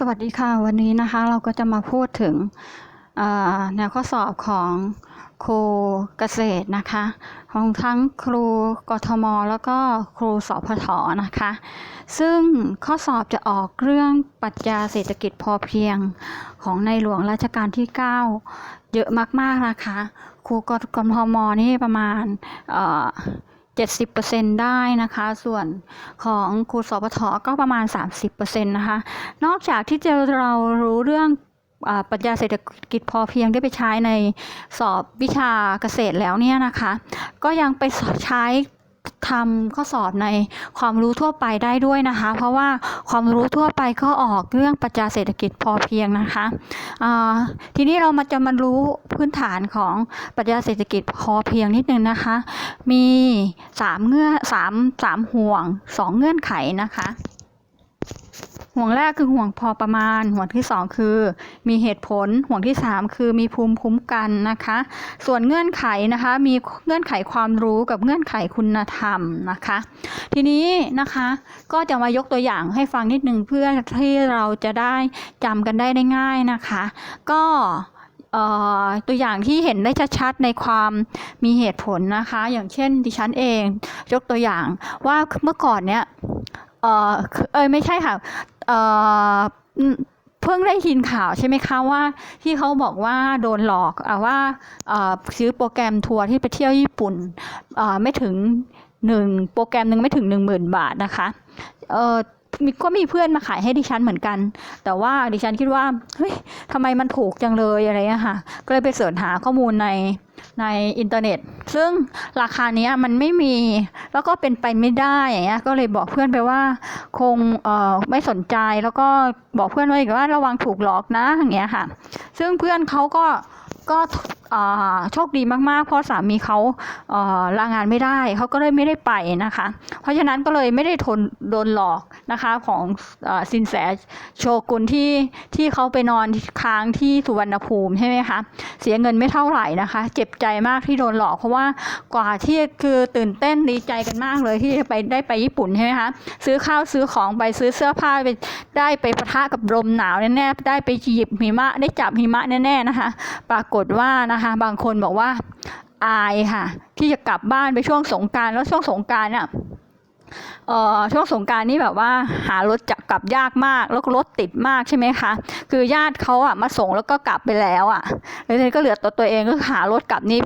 สวัสดีค่ะ วันนี้นะคะเราก็จะมาพูดถึงแนวข้อสอบของครูเกษตรนะคะของทั้งครูกทม แล้วก็ครูสพทนะคะ ซึ่งข้อสอบจะออกเรื่องปรัชญาเศรษฐกิจพอเพียงของในหลวงรัชกาลที่ 9 เยอะมากๆนะคะ ครูกทมนี่ประมาณ 70%ได้นะคะ ส่วนของครูสพทก็ประมาณ 30%นะคะ นอกจากที่จะเรารู้เรื่องปรัชญาเศรษฐกิจพอเพียงได้ไปใช้ในสอบวิชาเกษตรแล้วเนี่ยนะคะ ก็ยังไปสอบใช้ ทำข้อสอบในความรู้ทั่วไปได้ด้วยนะคะ เพราะว่าความรู้ทั่วไปก็ออกเรื่องปรัชญาเศรษฐกิจพอเพียงนะคะทีนี้เรามาจะมารู้พื้นฐานของปรัชญาเศรษฐกิจพอเพียงนิดนึงนะคะ มีสามเงื่อนสามสามห่วงสองเงื่อนไขนะคะ ห่วงแรกคือห่วงพอประมาณ ห่วงที่สองคือ มีเหตุผล ห่วงที่สามคือมีภูมิคุ้มกันนะคะ ส่วนเงื่อนไขนะคะมีเงื่อนไขความรู้กับเงื่อนไขคุณธรรมนะคะ ทีนี้นะคะก็จะมายกตัวอย่างให้ฟังนิดนึงเพื่อที่เราจะได้จำกันได้ได้ง่ายนะคะ ก็ตัวอย่างที่เห็นได้ชัดๆในความมีเหตุผลนะคะ อย่างเช่นดิฉันเองยกตัวอย่างว่าเมื่อก่อนเนี้ยเออเอยไม่ใช่ค่ะ เอออืมเพิ่งได้ยินข่าวใช่ไหมคะว่าที่เขาบอกว่าโดนหลอกอว่าซื้อโปรแกรมทัวร์ที่ไปเที่ยวญี่ปุ่นไม่ถึงหนึ่งโปรแกรมหนึ่งไม่ถึงหนึ่งหมื่นบาทนะคะเออมีก็มีเพื่อนมาขายให้ดิฉันเหมือนกัน แต่ว่าดิฉันคิดว่าเฮ้ยทำไมมันถูกจังเลยอะไรเงี้ยค่ะก็เลยไปเสิร์ชหาข้อมูลใน ในอินเทอร์เน็ต ซึ่งราคาเนี้ยมันไม่มีแล้วก็เป็นไปไม่ได้อย่างเงี้ยก็เลยบอกเพื่อนไปว่าคงเอ่อไม่สนใจแล้วก็บอกเพื่อนไว้อีกว่าระวังถูกหลอกนะอย่างเงี้ยค่ะ ซึ่งเพื่อนเขาก็ก็ โชคดีมากๆ เพราะสามีเขาลางานไม่ได้เขาก็เลยไม่ได้ไปนะคะ เพราะฉะนั้นก็เลยไม่ได้ทนโดนหลอกนะคะของอสินแสโชกุนที่ที่เขาไปนอนค้างที่สุวรรณภูมิใช่ไหมคะเสียเงินไม่เท่าไหร่นะคะ เจ็บใจมากที่โดนหลอก เพราะว่ากว่าที่คือตื่นเต้นดีใจกันมากเลยที่จะไปได้ไปญี่ปุ่นใช่ไหมคะซื้อข้าวซื้อของไปซื้อเสื้อผ้าไปได้ไปปะทะกับลมหนาวแน่ๆได้ไปหยิบหิมะได้จับหิมะแน่ๆนะคะ ปรากฏว่านะคะบางคนบอกว่าอายค่ะ ที่จะกลับบ้านไปช่วงสงการแล้วช่วงสงการเนี่ยเอ่อช่วงสงการนี่แบบว่าหารถจะกลับยากมากแล้วรถติดมากใช่ไหมคะ คือญาติเขาอะมาส่งแล้วก็กลับไปแล้วอะแล้วทีนี้ก็เหลือตัวตัวเองก็หารถกลับนี่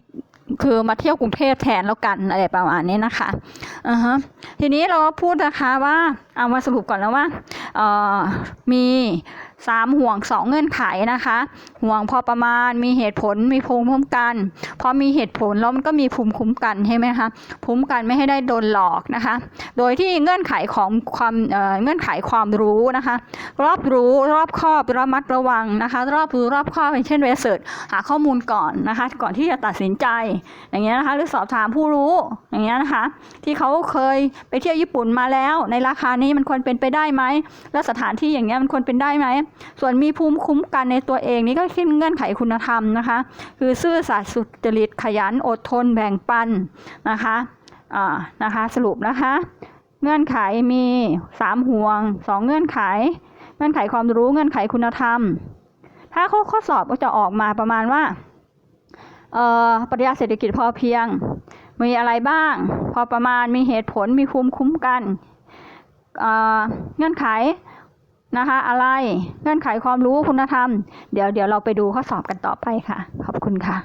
คือมาเที่ยวกรุงเทพแทนแล้วกันอะไรประมาณนี้นะคะอือฮะทีนี้เราก็พูดนะคะว่าเอามาสรุปก่อนแล้วว่าเอ่อมีสามห่วงสองเงื่อนไขนะคะ ห่วงพอประมาณมีเหตุผลมีภูมิคุ้มกันพอมีเหตุผลแล้วมันก็มีภูมิคุ้มกันใช่ไหมคะภูมิคุ้มกันไม่ให้ได้โดนหลอกนะคะ โดยที่เงื่อนไขของความเเงื่อนไขความรู้นะคะ รอบรู้รอบครอบระมัดระวังนะคะ รอบรู้รอบครอบอย่างเช่นเรเสิร์ชหาข้อมูลก่อนนะคะ ก่อนที่จะตัดสินใจอย่างเงี้ยนะคะหรือสอบถามผู้รู้อย่างเงี้ยนะคะ ที่เขาเคยไปเที่ยวญี่ปุ่นมาแล้ว ในราคานี้มันควรเป็นไปได้ไหมและสถานที่อย่างเงี้ยมันควรเป็นได้ไหมส่วนมีภูมิคุ้มกันในตัวเองนี่ก็ขึ้นเงื่อนไขคุณธรรมนะคะ คือซื่อสัตย์สุจริตขยันอดทนแบ่งปันนะคะอ่านะคะสรุปนะคะ เงื่อนไขมีสามห่วงสองเงื่อนไข เงื่อนไขความรู้เงื่อนไขคุณธรรม ถ้าข้อข้อสอบก็จะออกมาประมาณว่าเอ่อปริญญาเศรษฐกิจพอเพียง มีอะไรบ้าง พอประมาณมีเหตุผลมีภูมิคุ้มกันเอ่อเงื่อนไข นะคะ อะไรเงื่อนไขความรู้คุณธรรม เดี๋ยวเดี๋ยวเราไปดูข้อสอบกันต่อไปค่ะ ขอบคุณค่ะ